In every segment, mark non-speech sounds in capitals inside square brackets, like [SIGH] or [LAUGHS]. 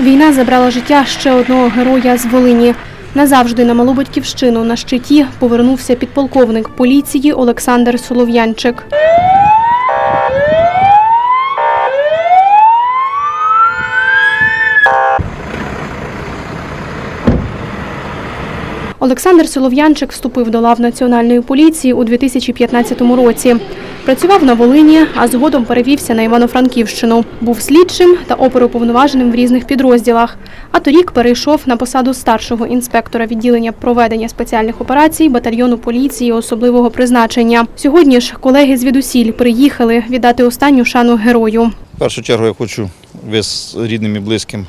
Війна забрала життя ще одного героя з Волині. Назавжди на малу батьківщину на щиті повернувся підполковник поліції Олександр Солов'янчик. Олександр Солов'янчик вступив до лав національної поліції у 2015 році. Працював на Волині, а згодом перевівся на Івано-Франківщину. Був слідчим та оперуповноваженим в різних підрозділах. А торік перейшов на посаду старшого інспектора відділення проведення спеціальних операцій батальйону поліції особливого призначення. Сьогодні ж колеги звідусіль приїхали віддати останню шану герою. В першу чергу я хочу вис рідним і близьким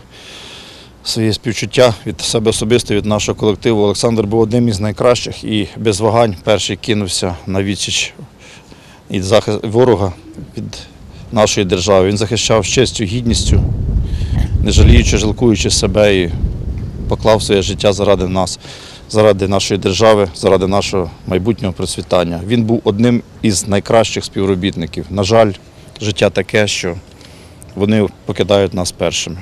своє співчуття від себе особисто, від нашого колективу. Олександр був одним із найкращих і без вагань перший кинувся на відсіч від захист ворога від нашої держави. Він захищав з честю, гідністю, не жаліючи, жалкуючи себе і поклав своє життя заради нас, заради нашої держави, заради нашого майбутнього процвітання. Він був одним із найкращих співробітників. На жаль, життя таке, що вони покидають нас першими.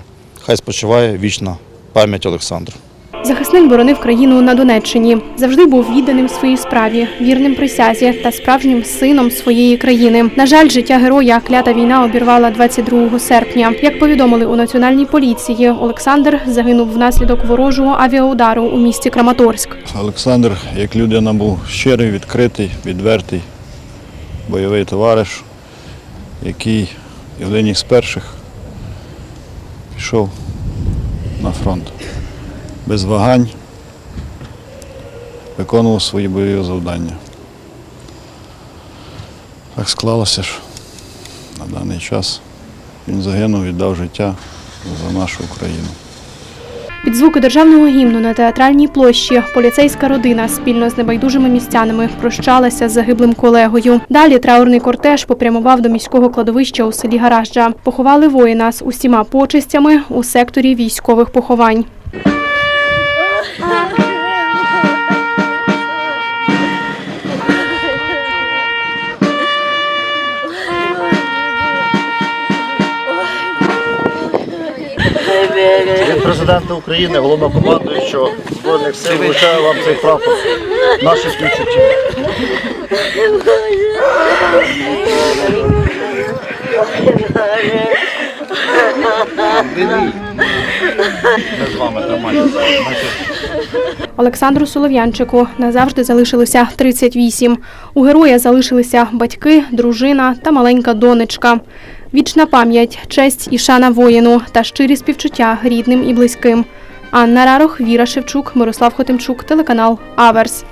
Хай спочиває вічна пам'ять Олександру. Захисник боронив країну на Донеччині. Завжди був відданим своїй справі, вірним присязі та справжнім сином своєї країни. На жаль, життя героя клята війна обірвала 22 серпня. Як повідомили у національній поліції, Олександр загинув внаслідок ворожого авіаудару у місті Краматорськ. Олександр, як людина, був щирий, відкритий, відвертий, бойовий товариш, який один із перших пішов на фронт. Без вагань виконував свої бойові завдання. Так склалося, що на даний час він загинув, віддав життя за нашу Україну. Під звуки державного гімну на театральній площі поліцейська родина спільно з небайдужими містянами прощалася з загиблим колегою. Далі траурний кортеж попрямував до міського кладовища у селі Гаражджа. Поховали воїна з усіма почестями у секторі військових поховань. [LAUGHS] Від президента України, головнокомандуючого Збройних сил, вручаю вам цей прапор. Наші співчуття. Ми з вами тримаємося. Олександру Солов'янчику назавжди залишилося 38. У героя залишилися батьки, дружина та маленька донечка. Вічна пам'ять, честь і шана воїну та щирі співчуття рідним і близьким. Анна Рарох, Віра Шевчук, Мирослав Хотимчук, телеканал Аверс.